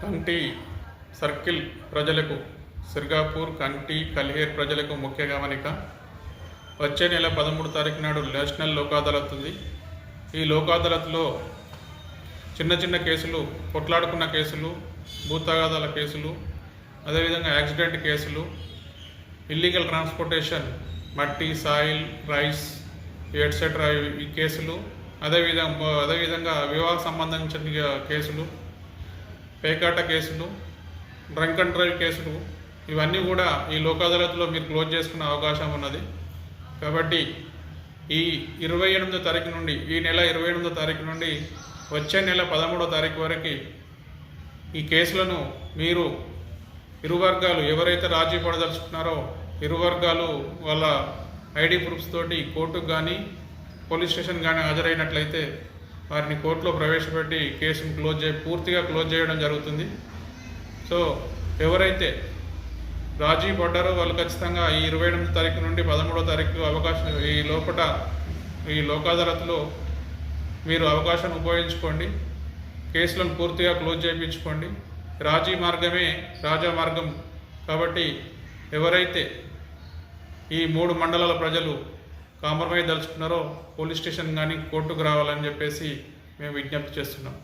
కంటి సర్కిల్ ప్రజలకు సిర్గాపూర్ కంటి కలిహేర్ ప్రజలకు ముఖ్య గమనిక. వచ్చే నెల పదమూడు తారీఖు నాడు నేషనల్ లోక్ అదాలత్ ఉంది ఈ లోక్ అదాలత్లో చిన్న చిన్న కేసులు కొట్లాడుకున్న కేసులు భూతగాదాల కేసులు అదేవిధంగా యాక్సిడెంట్ కేసులు ఇల్లీగల్ ట్రాన్స్పోర్టేషన్ మట్టి సాయిల్ రైస్ ఎట్సెట్రా ఈ కేసులు అదేవిధంగా అదేవిధంగా వివాహ సంబంధించిన కేసులు పేకాట కేసులు డ్రంక్ అండ్ డ్రైవ్ కేసులు ఇవన్నీ కూడా ఈ లోక్ అదాలత్లో మీరు క్లోజ్ చేసుకునే అవకాశం ఉన్నది. కాబట్టి ఈ ఇరవై ఎనిమిదో తారీఖు నుండి ఈ నెల ఇరవై ఎనిమిదో తారీఖు నుండి వచ్చే నెల పదమూడో తారీఖు వరకు ఈ కేసులను మీరు ఇరు వర్గాలు ఎవరైతే రాజీ పడదలుచుకున్నారో ఇరు వర్గాలు వాళ్ళ ఐడి ప్రూఫ్స్ తోటి కోర్టుకు కానీ పోలీస్ స్టేషన్ కానీ హాజరైనట్లయితే వారిని కోర్టులో ప్రవేశపెట్టి కేసును క్లోజ్ చే పూర్తిగా క్లోజ్ చేయడం జరుగుతుంది. సో ఎవరైతే రాజీ పడ్డారో వాళ్ళు ఖచ్చితంగా ఈ ఇరవై ఎనిమిది తారీఖు నుండి పదమూడో తారీఖు అవకాశం ఈ లోపట ఈ లోకాదాలత్లో మీరు అవకాశాన్ని ఉపయోగించుకోండి. కేసులను పూర్తిగా క్లోజ్ చేయించుకోండి. రాజీ మార్గమే రాజా మార్గం. కాబట్టి ఎవరైతే ఈ మూడు మండలాల ప్రజలు కాంప్రమైజ్ దలుచుకున్నారో పోలీస్ స్టేషన్ కానీ కోర్టుకు రావాలని చెప్పేసి మేము విజ్ఞప్తి చేస్తున్నాం.